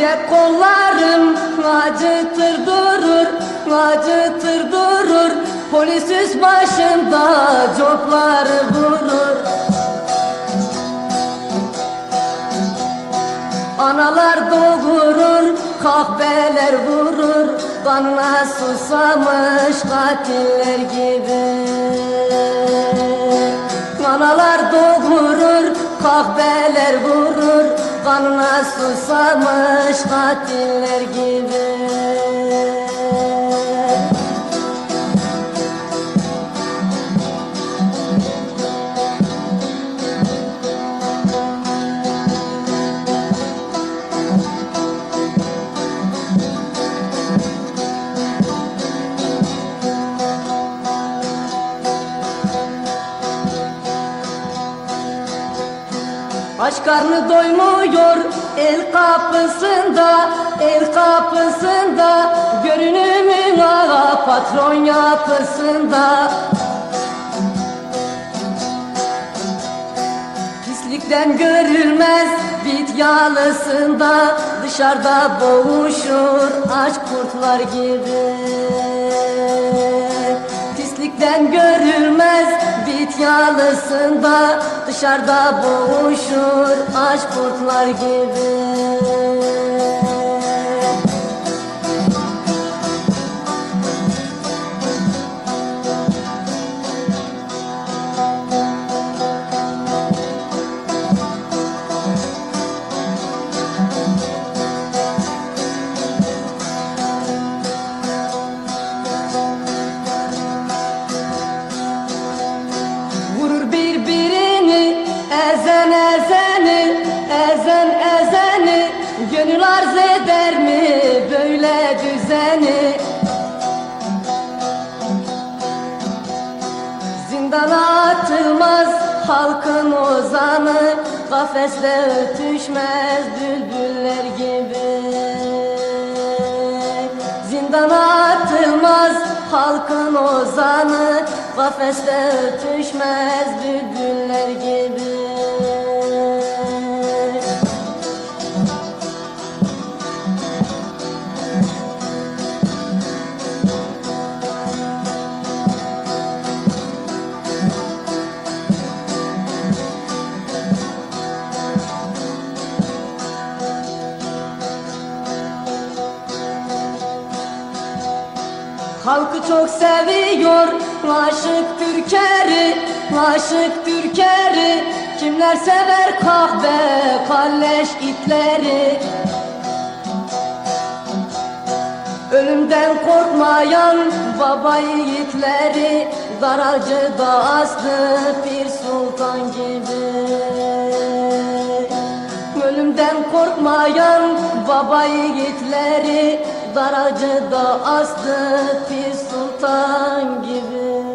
Cep kollarım acıtır durur, acıtır durur. Polis üst başında copları vurur Analar doğurur, kahveler vurur. Kanına susamış katiller gibi. Analar doğurur, kahveler vurur Kanına susamış katiller gibi Aç karnı doymuyor el kapısında El kapısında. Görünümün ağa patron yapısında. Pislikten görülmez bit yalısında. Dışarıda boğuşur aç kurtlar gibi Pislikten görülmez bit yalısında Dışarıda boğuşur aç kurtlar gibi Gönül arz eder mi böyle düzeni? Zindana atılmaz halkın ozanı Kafeste ötüşmez bülbüller gibi. Zindana atılmaz halkın ozanı Kafeste ötüşmez bülbüller gibi Halkı çok seviyor. Aşık Türker'i Aşık Türker'i. Kimler sever kahve kalleş itleri? Ölümden korkmayan baba yiğitleri Daracı da aslı Pir Sultan gibi. Ölümden korkmayan baba yiğitleri Daracı da aslı Pir Sultan gibi